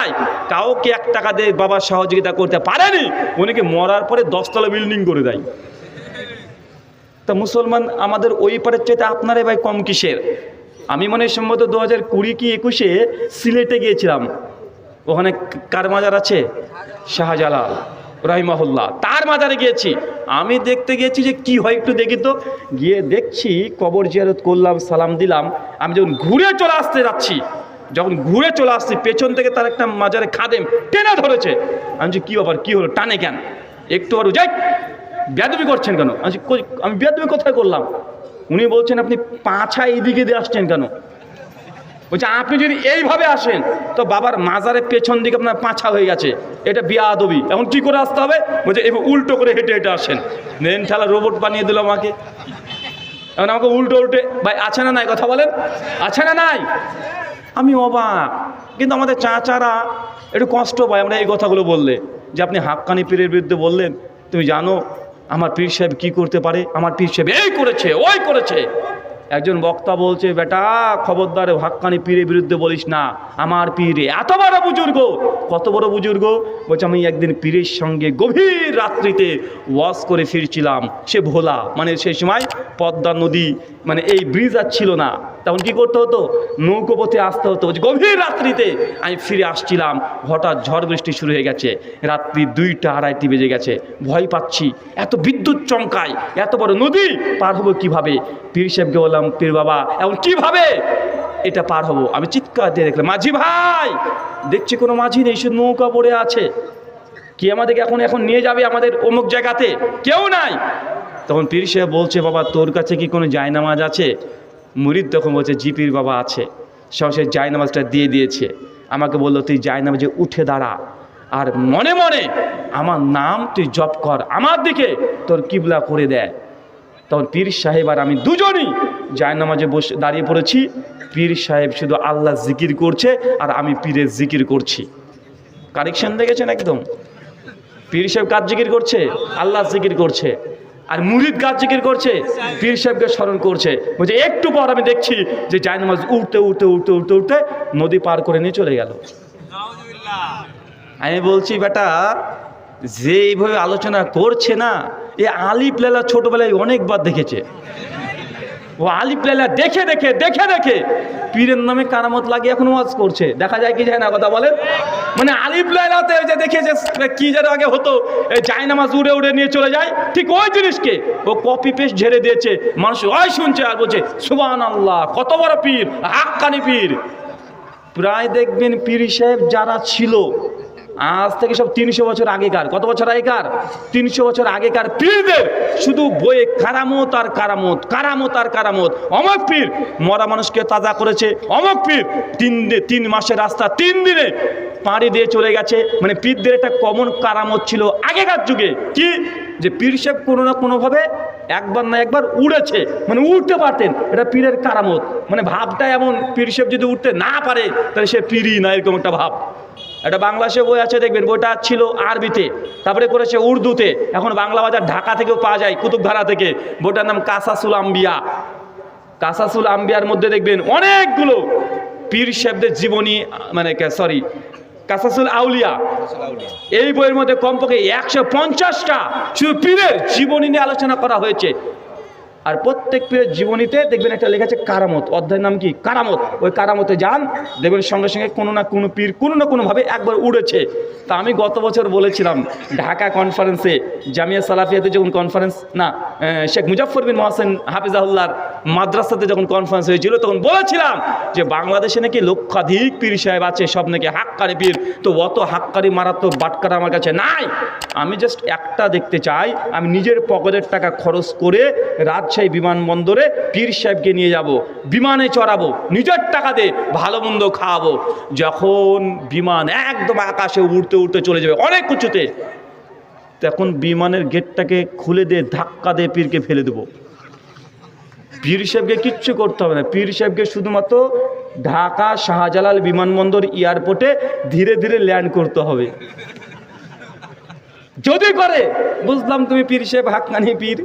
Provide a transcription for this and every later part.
চালায় কাউকে এক টাকা দিয়ে বাবার সহযোগিতা করতে পারেনি উনিকে মরার পরে দশতলা বিল্ডিং করে দেয়। তা মুসলমান আমাদের ওই পারের চাইতে আপনারে ভাই কম কিসের? আমি মনে সম্ভবত দু হাজার কুড়ি কি একুশে সিলেটে গিয়েছিলাম। ওখানে কার মাজার আছে, শাহজালাল রাহিমাহুল্লাহ, তার মাজারে গিয়েছি। আমি দেখতে গিয়েছি যে কি হয় একটু দেখি তো। গিয়ে দেখছি কবর জিয়ারত করলাম, সালাম দিলাম। আমি যখন ঘুরে চলে আসতে যাচ্ছি যখন ঘুরে চলে আসছি, পেছন থেকে তার একটা মাজারে খাদেম টেনে ধরেছে। আমি কি ব্যাপার, কি হলো? টানে কেন? একটু আরও, যাই বেদবি করছেন কেন? আমি বেদবি কোথায় করলাম? উনি বলছেন, আপনি পাছা এইদিকে দিয়ে আসছেন কেন? বলছে, আপনি যদি এইভাবে আসেন, তো বাবার মাজারের পেছন দিকে আপনার পাছা হয়ে গেছে। এটা বিয়াদবি। এখন কি করে আসতে হবে? বলছে এবার উল্টো করে হেঁটে হেঁটে আসেন। মেন ঠেলা রোবট বানিয়ে দিল আমাকে। এখন আমাকে উল্টো, উল্টে, ভাই, আছে না নাই? কথা বলেন। আছে না নাই? আমি অবাক। কিন্তু আমাদের চাচারা একটু কষ্ট পায়। আমরা এই কথাগুলো বললে যে আপনি হাক্কানি পীরের বিরুদ্ধে বললেন, তুমি জানো, আমার পীর সাহেব কী করতে পারে? আমার পীর সাহেব এই করেছে, ওই করেছে। একজন বক্তা বলছে, বেটা, খবরদার হাক্কানি পীরের বিরুদ্ধে বলিস না, আমার পীরে। এত বড় বুজুর্গ, কত বড় বুজুর্গ? বলছে, আমি একদিন পীরের সঙ্গে গভীর রাত্রিতে ওয়াশ করে ফিরছিলাম, সে ভোলা মানে সেই সময় পদ্মা নদী মানে এই ব্রিজ আর ছিল না। তখন কি করতে হতো? নৌকোপথে আসতে হতো। গভীর রাত্রিতে আমি ফিরে আসছিলাম, হঠাৎ ঝড় বৃষ্টি শুরু হয়ে গেছে, রাত্রি দুইটা আড়াইটি বেজে গেছে, ভয় পাচ্ছি, এত বিদ্যুৎ চমকায়, এত বড় নদী পার হব কীভাবে? পীর সাহেবকে বললাম পীর বাবা, এখন কীভাবে এটা পার হব? আমি চিৎকার দিয়ে দেখলাম, মাঝি ভাই, দেখছি কোনো মাঝি নেই, শুধু নৌকা পড়ে আছে। কি আমাদেরকে এখন এখন নিয়ে যাবে আমাদের অমুক জায়গাতে? কেউ নাই। তখন পীর সাহেব বলছে, বাবা, তোর কাছে কি কোনো জায়নামাজ আছে? মুরিদ তখন বলছে, জি পীর বাবা, আছে। সব সে জায়নামাজটা দিয়ে দিয়েছে। আমাকে বলল, তুই জায়নামাজে উঠে দাঁড়া আর মনে মনে আমার নাম তুই জপ কর। আমার দিকে তোর কিবলা করে দেয়। তখন পীর সাহেব আর আমি দুজনই জায়নামাজে বসে দাঁড়িয়ে পড়েছি। পীর সাহেব শুধু আল্লাহ জিকির করছে আর আমি পীরের জিকির করছি। কারেকশন দেখেছেন একদম? পীর সাহেব কাজ জিকির করছে? আল্লাহ জিকির করছে। আর মুরিদ কাজ জিকির করছে? পীর সাহেবকে স্মরণ করছে। বলছে একটু পর আমি দেখছি যে জায়নামাজ উঠতে উঠতে উঠতে উঠতে উঠতে নদী পার করে নিয়ে চলে গেল। আমি বলছি বেটা যে এইভাবে আলোচনা করছে না এ আলিপ লেলা ছোটবেলায় অনেকবার দেখেছে। ও আলিপ লেলা দেখে দেখে দেখে দেখে। পীরের নামে কারামত লাগিয়ে এখন ওয়াজ করছে। দেখা যায় কি যায় না কথা বলেন? মানে আলিপ লাইলাতে যে দেখেছে কি যেন আগে হতো এই জায়নামাজ উড়ে উড়ে নিয়ে চলে যায়। ঠিক ওই জিনিসকে ও কপি পেস্ট ঝেড়ে দিয়েছে। মানুষ ওই শুনছে আর বলছে সুবান আল্লাহ কত বড় পীর, হাক্কানি পীর। প্রায় দেখবেন পীর সাহেব যারা ছিল আজ থেকে সব তিনশো বছর আগেকার। কত বছর আগেকার? তিনশো বছর আগেকার পীরদের। শুধু বইয়ে কারামত আর কারামত কারামত আর কারামত। অমক পীর, মরা মানুষকে তাজা করেছে অমক পীর। তিন তিন মাসের রাস্তা, তিন দিনে পাড়ি দিয়ে চলে গেছে। মানে পীরদের একটা কমন কারামত ছিল আগেকার যুগে। কি? যে পীর সাহেব কোনো না কোনোভাবে একবার না একবার উড়েছে। মানে উঠতে পারতেন। এটা পীরের কারামত। মানে ভাবটা এমন, পীর সাহেব যদি উঠতে না পারে, তাহলে সে পীরই না, এরকম একটা ভাব। একটা বাংলাদেশে বই আছে, দেখবেন, বইটা ছিল আরবিতে, তারপরে করেছে উর্দুতে, এখন বাংলা বাজার ঢাকা থেকেও পাওয়া যায়, কুতুবধারা থেকে। বইটার নাম কাসাসুল আম্বিয়া। কাসাসুল আম্বিয়ার মধ্যে দেখবেন অনেকগুলো পীর সাহেবদের জীবনী মানে সরি কাসাসুল আউলিয়া। এই বইয়ের মধ্যে কমপক্ষে একশো পঞ্চাশটা শুধু পীরের জীবনী নিয়ে আলোচনা করা হয়েছে। আর প্রত্যেক পীরের জীবনীতে দেখবেন একটা লেখা আছে কারামত। অধ্যায়ের নাম কি? কারামত। ওই কারামতে যান, দেখবেন সঙ্গে সঙ্গে কোনো না কোনো পীর কোনো না কোনোভাবে একবার উড়েছে। তা আমি গত বছর বলেছিলাম, ঢাকা কনফারেন্সে জামিয়া সালাফিয়াতে যখন কনফারেন্স না শেখ মুজাফর বিন মহাসেন হাফিজাহুল্লাহর মাদ্রাসাতে যখন কনফারেন্স হয়েছিল, তখন বলেছিলাম যে বাংলাদেশে নাকি লক্ষাধিক পীর সাহেব আছে, সব নাকি হাক্কারি পীর। তো অত হাক্কারি মারাত্মক বাটকার আমার কাছে নাই। আমি জাস্ট একটা দেখতে চাই, আমি নিজের পকেটের টাকা খরচ করে রাজশাহী বিমানবন্দরে পীর সাহেবকে নিয়ে যাব, বিমানে চড়াবো, নিজের টাকা দিয়ে ভালো মন্দ খাওয়াবো। যখন বিমান একদম আকাশে উড়তে উড়তে চলে যাবে অনেক উঁচুতে, তখন বিমানের গেটটাকে খুলে দিয়ে ধাক্কা দিয়ে পীরকে ফেলে দেবো। পীর সাহেবকে কিচ্ছু করতে হবে না। পীর সাহেবকে শুধুমাত্র ঢাকা শাহজালাল বিমানবন্দর এয়ারপোর্টে ধীরে ধীরে ল্যান্ড করতে হবে। যদি করে, বুঝলাম তুমি পীর সাহেব হাক্কানি পীর।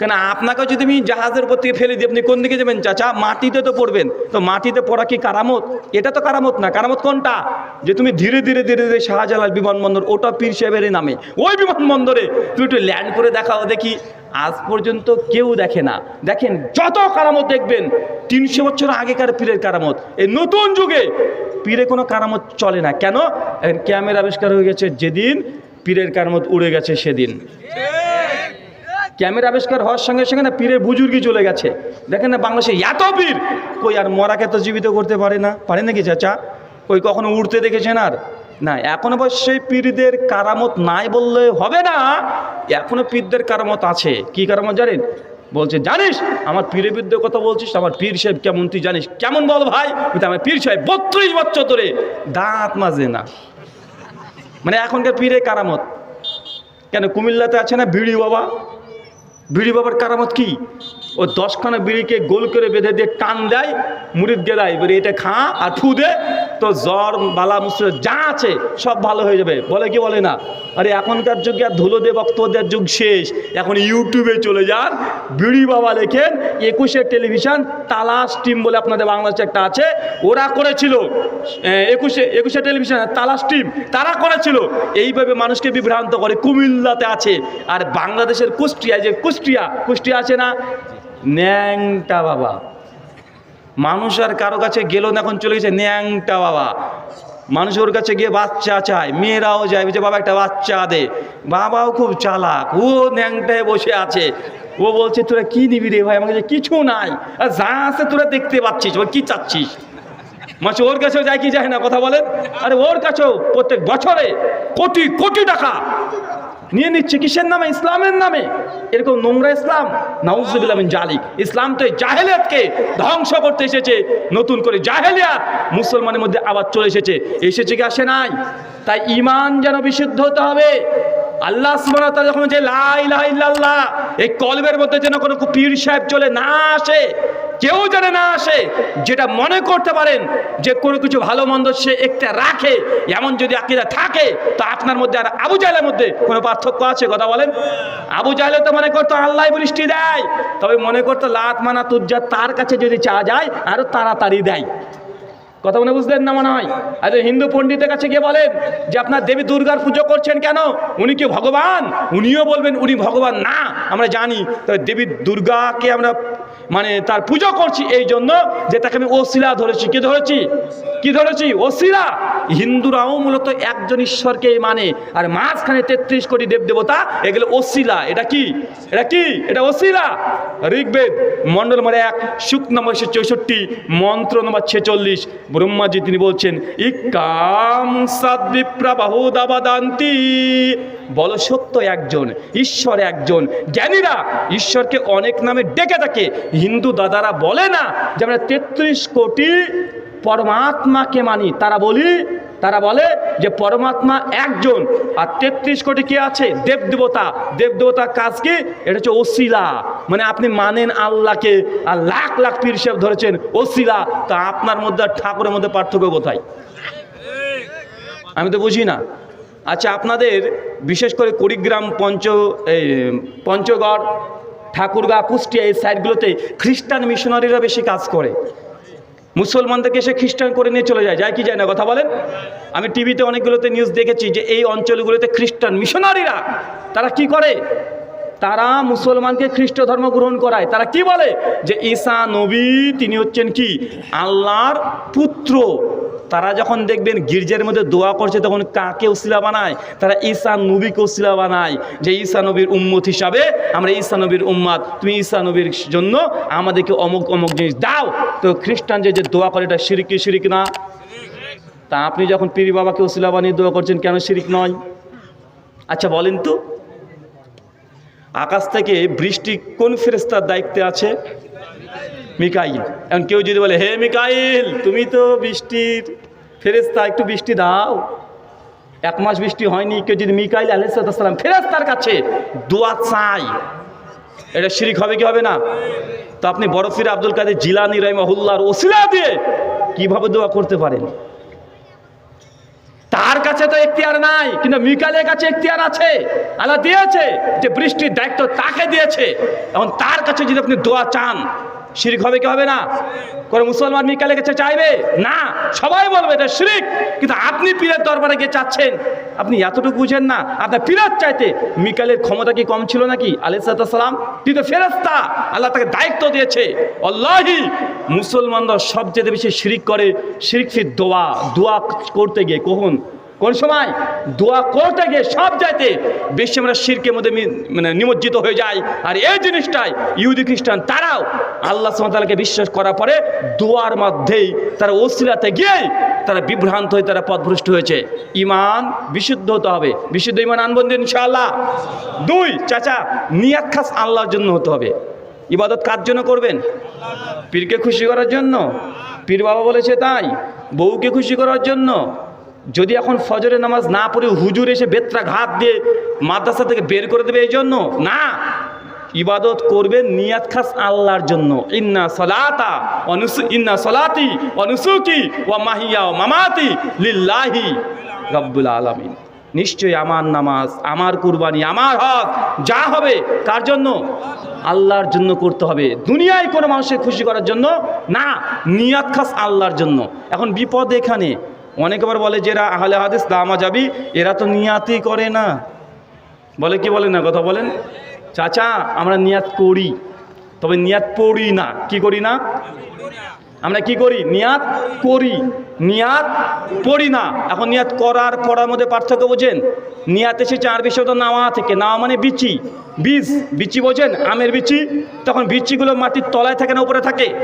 কেন আপনাকে যদি আমি জাহাজের উপর থেকে ফেলে দিই, আপনি কোন দিকে যাবেন? চাচা, মাটিতে তো পড়বেন। তো মাটিতে পড়া কি কারামত? এটা তো কারামত না। কারামত কোনটা? যে তুমি ধীরে ধীরে ধীরে ধীরে শাহজালাল বিমানবন্দর, ওটা পীর সাহেবেরই নামে। ওই বিমানবন্দরে তুমি একটু ল্যান্ড করে দেখাও দেখি। আজ পর্যন্ত কেউ দেখে না। দেখেন, যত কারামত দেখবেন, তিনশো বছর আগেকার পীরের কারামত। এই নতুন যুগে পীরে কোনো কারামত চলে না। কেন? ক্যামেরা আবিষ্কার হয়ে গেছে যেদিন পীরের কারামত উড়ে গেছে সেদিন। ক্যামেরা আবিষ্কার হওয়ার সঙ্গে সঙ্গে না পীরের বুজুর্গি চলে গেছে। দেখেন না বাংলাদেশে এত পীর! কই আর মরাকে তো জীবিত করতে পারে না? পারে নাকি চাচা? কই কখনো উড়তে দেখেছেন আর? না, এখন অবশ্যই পীরদের কারামত নাই বললে হবে না। এখনও পীরদের কারামত আছে। কি কারামত জানেন? বলছে, জানিস, আমার পীরের বিরুদ্ধে কথা বলছিস, আমার পীর সাহেব কেমন তুই জানিস? কেমন বল ভাই? আমার পীর সাহেব, বত্রিশ বছর ধরে দাঁত মাজে না। মানে এখনকার পীরের কারামত। কেন কুমিল্লাতে আছে না বিড়ি বাবা? বিড়ি বাবার কারামত কি? ও দশখানা বিড়িকে গোল করে বেঁধে দিয়ে টান দেয় মুড়িদ গেলায় এবারে এটা খা আর ফু দে তো জ্বর বালা মুসরে যা আছে, সব ভালো হয়ে যাবে। বলে কি বলে না? আরে এখনকার যুগে আর ধুলো দে বক্তদের যুগ শেষ। এখন ইউটিউবে চলে যান, বিড়ি বাবা লেখেন, একুশে টেলিভিশন, তালাশ টিম বলে আপনাদের বাংলাদেশে একটা আছে। ওরা করেছিল একুশে একুশে টেলিভিশন, তালাশ টিম, তারা করেছিল। এইভাবে মানুষকে বিভ্রান্ত করে কুমিল্লাতে আছে। আর বাংলাদেশের কুষ্টিয়া যে কুষ্টিয়া কুষ্টিয়া আছে না? ন্যাংটা বাবা। মানুষ আর কারও কাছে গেল না, এখন চলে গেছে ন্যাংটা বাবা। মানুষ ওর কাছে গিয়ে বাচ্চা চায়, মেয়েরাও যায়, বলছে, বাবা, একটা বাচ্চা দে। বাবাও খুব চালাক, ও ন্যাংটায় বসে আছে। ও বলছে, তোরা কি নিবি রে ভাই? আমাকে কাছে নাই। আর যা আছে তোরা দেখতে পাচ্ছিস ওর কি চাচ্ছিস? মাছ ওর কাছেও যায় কি যায় না? কথা বলেন আরে, ওর কাছেও প্রত্যেক বছরে কোটি কোটি টাকা। নিয়ে নিচ্ছে কিসের নামে? ইসলামের নামে। এরকম নোংরা ইসলাম। নাউজুবিল্লাহ মিন জালিক। ইসলাম তো এই জাহেলিয়াতকে ধ্বংস করতে এসেছে। নতুন করে জাহেলিয়াত মুসলমানের মধ্যে আবার চলে এসেছে। এসেছে কি, আসে নাই? তাই ইমান যেন বিশুদ্ধ হতে হবে। আল্লাহ যখন যে লা ইলাহা ইল্লাল্লাহ এই কলবের মধ্যে যেন কোনো পীর সাহেব চলে না আসে। কেউ যেন না আসে যেটা মনে করতে পারেন যে কোনো কিছু ভালো মন্দ সে একটা রাখে, এমন যদি আকিদা থাকে, তো আপনার মধ্যে আর আবু জাহেলের মধ্যে কোনো পার্থক্য আছে? কথা বলেন। আবু জাহেলে তো মনে করতো আল্লাহ বৃষ্টি দেয়, তবে মনে করতো লাত মানা তুজ্জা তার কাছে যদি চা যায়, আরও তাড়াতাড়ি দেয়। কথা মনে বুঝলেন না মনে হয়? আরে হিন্দু পণ্ডিতের কাছে গিয়ে বলেন যে আপনার দেবী দুর্গার পুজো করছেন কেন? উনি কি ভগবান? উনিও বলবেন উনি ভগবান না, আমরা জানি। তবে দেবী দুর্গাকে আমরা মানে তার পুজো করছি এই জন্য যে তাকে আমি ওসিলা ধরেছি। কি ধরেছি? কি ধরেছি? ওসিলা। হিন্দুরাও মূলত একজন ঈশ্বরকে মানে। আর মাঝখানে তেত্রিশ কোটি দেব দেবতা এগুলো ওসিলা এটা কি? এটা কি? এটা ওসিলা ঋগ্বেদ, মণ্ডল নম্বর এক শুক নম্বর চৌষট্টি, মন্ত্র নম্বর ছেচল্লিশ। ব্রহ্মাজি তিনি বলছেন ইকাম সাদ্বিপ্রা বাহুদাবাদান্তি বল সত্য একজন, ঈশ্বর একজন। জ্ঞানীরা ঈশ্বরকে অনেক নামে ডেকে থাকে। হিন্দু দাদারা বলে না যে আমরা তেত্রিশ কোটি পরমাত্মাকে মানি। তারা বলি তারা বলে যে পরমাত্মা একজন। আর তেত্রিশ কোটি কে আছে? দেবদেবতা। দেবদেবতার কাজ কি? এটা হচ্ছে ওসিলা মানে আপনি মানেন আল্লাহকে। আর লাখ লাখ পীর সাহেব ধরেছেন ওসিলা তা আপনার মধ্যে আর ঠাকুরের মধ্যে পার্থক্য কোথায়? আমি তো বুঝি না। আচ্ছা আপনাদের বিশেষ করে কুড়িগ্রাম পঞ্চ, এই, পঞ্চগড়, ঠাকুরগা, কুষ্টিয়া এই সাইডগুলোতে খ্রিস্টান মিশনারিরা বেশি কাজ করে। মুসলমানদেরকে সে খ্রিস্টান করে নিয়ে চলে যায় যায় কি যায় না? কথা বলেন। আমি টিভিতে অনেকগুলোতে নিউজ দেখেছি যে এই অঞ্চলগুলোতে খ্রিস্টান মিশনারিরা, তারা কি করে? তারা মুসলমানকে খ্রিস্ট ধর্ম গ্রহণ করায়। তারা কি বলে? যে ঈসা নবী, তিনি হচ্ছেন কি? আল্লাহর পুত্র। তারা যখন দেখবেন গির্জের মধ্যে দোয়া করছে, তখন কাকে উসিলা বানায়? তারা ঈসা নবীকে উসিলা বানায়, যে ঈসা নবীর উম্মত হিসাবে আমরা ঈসা নবীর উম্মাদ। তুমি ঈসা নবীর জন্য আমাদেরকে অমুক অমুক জিনিস দাও। তো খ্রিস্টান যে দোয়া করে, এটা শিরিকি শিরিক না? তা আপনি যখন পীর বাবাকে উসিলা বানিয়ে দোয়া করছেন, কেন শিরিক নয়? আচ্ছা বলেন তো। আকাশ থেকে বৃষ্টি কোন ফেরেস্তার দায়িত্বে আছে? মিকাইল। এখন কেউ যদি বলে, হে মিকাইল, তুমি তো বৃষ্টির ফেরেস্তা একটু বৃষ্টি দাও। এক মাস বৃষ্টি হয়নি, কেউ যদি মিকাইল আলহাম ফেরেস্তার কাছে দোয়া চাই এটা শিরিক হবে কি হবে না? তো আপনি বরফির আব্দুল কাদের জিলানি রহমহুল্লার ওসিলা দিয়ে কীভাবে দোয়া করতে পারেন? তার কাছে তো এখতিয়ার নাই, কিন্তু মিকালের কাছে এখতিয়ার আছে, আল্লাহ দিয়েছে যে বৃষ্টির দায়িত্ব তাকে দিয়েছে। এখন তার কাছে যদি আপনি দোয়া চান শিরিক হবে কি হবে না? করে মুসলমান মিকালে কাছে চাইবে? না, সবাই বলবে এটা শিরিক। কিন্তু আপনি পীরের দরবারে গিয়ে চাচ্ছেন। আপনি এতটুকু বুঝেন না, আপনার পীরের চাইতে মিকালের ক্ষমতা কি কম ছিল নাকি? আলিসালাম তুই তো ফেরস্তা আল্লাহ তাকে দায়িত্ব দিয়েছে। আল্লাহি, মুসলমানরা সবচেয়ে বেশি শিরিক করে, শিরিক ফির দোয়া দোয়া করতে গিয়ে কখন? কোন সময় দোয়া করতে গিয়ে সব যাইতে বেশি আমরা শিরকের মধ্যে মানে নিমজ্জিত হয়ে যাই। আর এই জিনিসটাই ইহুদি খ্রিস্টান, তারাও আল্লাহ সামতালকে বিশ্বাস করার পরে দোয়ার মধ্যেই তারা ওসিলাতে গিয়েই তারা বিভ্রান্ত হয়ে তারা পথভ্রষ্ট হয়েছে। ইমান বিশুদ্ধ হতে হবে। বিশুদ্ধ ইমান আনবন দিন ইনশাআল্লাহ। দুই, চাচা, নিয়াত খাস আল্লাহর জন্য হতে হবে। ইবাদত কার জন্য করবেন? পীরকে খুশি করার জন্য। পীর বাবা বলেছে তাই। বউকে খুশি করার জন্য। যদি এখন ফজরের নামাজ না পড়ে হুজুর এসে বেত্রা ঘাত দিয়ে মাদ্রাসা থেকে বের করে দেবে এই জন্য না। ইবাদত করবেন, নিয়াত খাস আল্লাহর জন্য। ইন্না সলাতা অনুসু ইন্না সলাতি অনুসুকি ওয়া মাহিয়া ও মামাতি লিল্লাহি রব্বুল আলামিন। নিশ্চয়ই আমার নামাজ, আমার কুরবানি, আমার হক যা হবে, কার জন্য? আল্লাহর জন্য করতে হবে। দুনিয়ায় কোনো মানুষের খুশি করার জন্য না, নিয়াত খাস আল্লাহর জন্য। এখন বিপদ এখানে। অনেকবার বলে, যে এরা আহলে হাদিস, দামা যাবি, এরা তো নিয়াতই করে না। বলে, কি বলে না কথা বলেন? চাচা, আমরা নিয়াত করি, তবে নিয়াত পড়ি না। কি করি না? আমরা কি করি? নিয়াত করি। নিয়াত পড়ি না। এখন নিয়াত করার, পড়ার মধ্যে পার্থক্য বোঝেন? নিয়াত এসেছে আরবি শব্দ নাওয়া থেকে। নাওয়া মানে বিচি। বীজ। বিচি বোঝেন? আমের বিচি? তখন বিচিগুলো মাটির তলায় থাকে না, উপরে থাকে।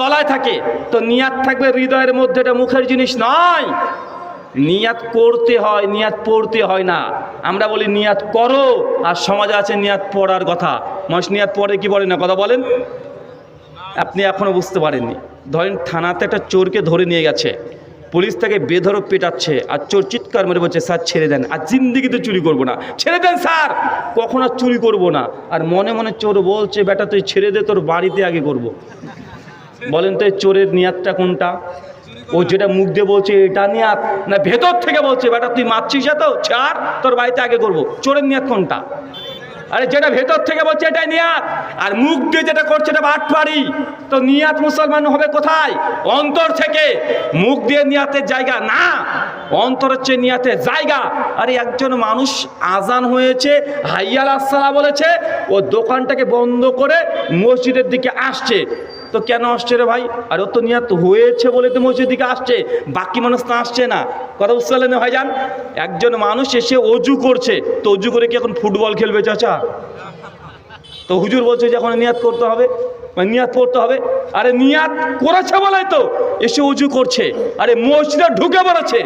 তলায় থাকে, তো নিয়াত থাকবে হৃদয়ের মধ্যে, এটা মুখের জিনিস নয়। নিয়াত করতে হয়, নিয়াত পড়তে হয় না। আমরা বলি নিয়াত করো, আর সমাজে আছে নিয়াত পড়ার কথা। মানুষ নিয়াত পড়ে কি বলে না, কথা বলেন? আপনি এখনও বুঝতে পারেননি। ধরেন থানাতে একটা চোরকে ধরে নিয়ে গেছে, পুলিশ তাকে বেধরক পেটাচ্ছে, আর চোর চিৎকার মেরে বলছে, স্যার, ছেড়ে দেন, আর জিন্দিগিতে চুরি করব না। ছেড়ে দেন, স্যার! কখন আর চুরি করব না? আর মনে মনে চোর বলছে, বেটা, তুই ছেড়ে দে, তোর বাড়িতে আগে করব। বলেন তো চোরের নিয়াতটা কোনটা? ও যেটা মুখ দিয়ে বলছে, এটা নিয়াত? না, ভেতর থেকে বলছে, বেটা, তুই মারছিস এত? ছাড়, তোর বাড়িতে আগে করব। চোরের নিয়াত কোনটা? আরে, যেটা ভেতর থেকে বলছে, এটাই নিয়াত। আর মুখ দিয়ে যেটা করছে, এটা বাটপারি তো নিয়াত মুসলমান হবে কোথায়? অন্তর থেকে। মুখ দিয়ে নিয়াতের জায়গা? না, অন্তর হচ্ছে নিয়াতের জায়গা। আরে, একজন মানুষ আজান হয়েছে, হাইয়াল আসসালা বলেছে, ও দোকানটাকে বন্ধ করে মসজিদের দিকে আসছে। তো কেন আসছে রে ভাই? আর ও তো নিয়াত হয়েছে বলে তো মসজিদের দিকে আসছে, বাকি মানুষ তো আসছে না। কথা বুঝতে পারলেন ভাই যান একজন মানুষ এসে অজু করছে, তো অজু করে কি এখন ফুটবল খেলবে চাচা? তো হুজুর বলছে যে এখন নিয়াত করতে হবে। নিয়াত পড়তে হবে। আরে নিয়াত করেছে বলাই তো এসে উজু করছে। আরে মসজিদে ঢুকে পড়েছে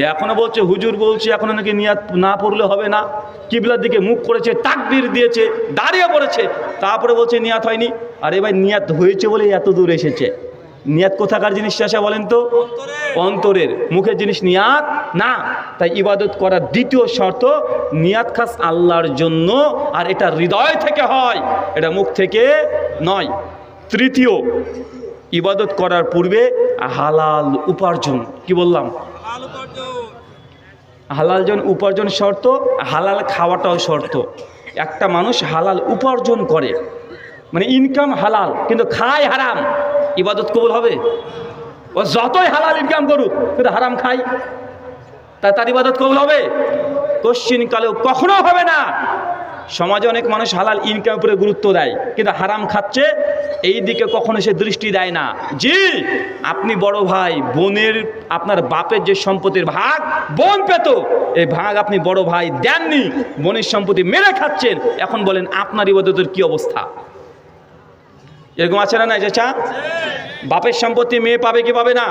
এখনও বলছে, হুজুর বলছে, এখনও নাকি নিয়াত না পড়লে হবে না। কিবলার দিকে মুখ করেছে, তাকবির দিয়েছে, দাঁড়িয়ে পড়েছে। তারপরে বলছে, নিয়াত হয়নি। আরে ভাই, নিয়াত হয়েছে বলে এত দূর এসেছে। নিয়াত কোথাকার জিনিস চাষা বলেন তো? অন্তরের। মুখের জিনিস নিয়াত? না। তাই ইবাদত করার দ্বিতীয় শর্ত নিয়াত খাস আল্লাহর জন্য আর এটা হৃদয় থেকে হয় এটা মুখ থেকে নয়। তৃতীয় ইবাদত করার পূর্বে হালাল উপার্জন। কি বললাম? হালাল জন উপার্জন শর্ত হালাল খাওয়াটাও শর্ত। একটা মানুষ হালাল উপার্জন করে মানে ইনকাম হালাল কিন্তু খায় হারাম। ইবাদত কবুল হবে? ও যতই হালাল ইনকাম করুক কিন্তু হারাম খাই। তা তার ইবাদত কবুল হবে? কোশ্চিন কালেও কখনো হবে না। সমাজে অনেক মানুষ হালাল ইনকাম উপরে গুরুত্ব দেয়, কিন্তু হারাম খাচ্ছে, এই দিকে কখনো সে দৃষ্টি দেয় না। জি, আপনি বড় ভাই, বোনের, আপনার বাপের যে সম্পত্তির ভাগ, বোন পেত, এই ভাগ আপনি বড় ভাই দেননি, বোনের সম্পত্তি মেরে খাচ্ছেন। এখন বলেন, আপনার ইবাদতের কি অবস্থা? এরকম আছে না চাচা? বাপের সম্পত্তি মেয়ে পাবে কি পাবে না?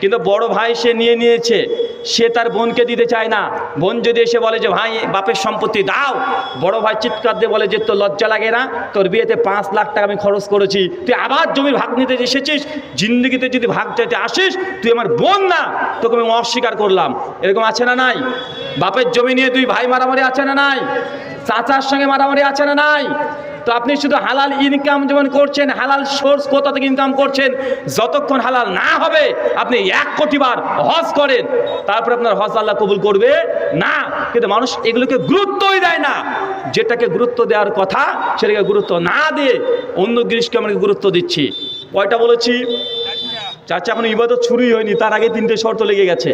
কিন্তু বড় ভাই সে নিয়ে নিয়েছে, সে তার বোনকে দিতে চায় না। বোন যদি এসে বলে যে, ভাই, বাপের সম্পত্তি দাও। বড় ভাই চিৎকার দিয়ে বলে যে, তোর লজ্জা লাগে না? তোর বিয়েতে পাঁচ লাখ টাকা আমি খরচ করেছি। তুই আবার জমির ভাগ নিতে এসেছিস, জিন্দগিতে যদি ভাগ চাইতে আসিস, তুই আমার বোন না, তোকে আমি অস্বীকার করলাম। এরকম আছে না নাই? বাপের জমি নিয়ে তুই ভাই মারামারি আছে না নাই? চাচার সঙ্গে মারামারি আছে না নাই? তো আপনি শুধু হালাল ইনকাম যেমন করছেন, হালাল সোর্স কোথা থেকে ইনকাম করছেন, যতক্ষণ হালাল না হবে, আপনি এক কোটি বার হজ করেন, তারপর আপনার হজ আল্লাহ কবুল করবে না। কিন্তু মানুষ এগুলোকে গুরুত্বই দেয় না। যেটাকে গুরুত্ব দেওয়ার কথা, সেটাকে গুরুত্ব না দিয়ে অন্য জিনিসকে আমরা গুরুত্ব দিচ্ছি। কয়টা বলেছি? চাচা, এখন ইবাদত শুরুই হয়নি, তার আগে তিনটে শর্ত লেগে গেছে।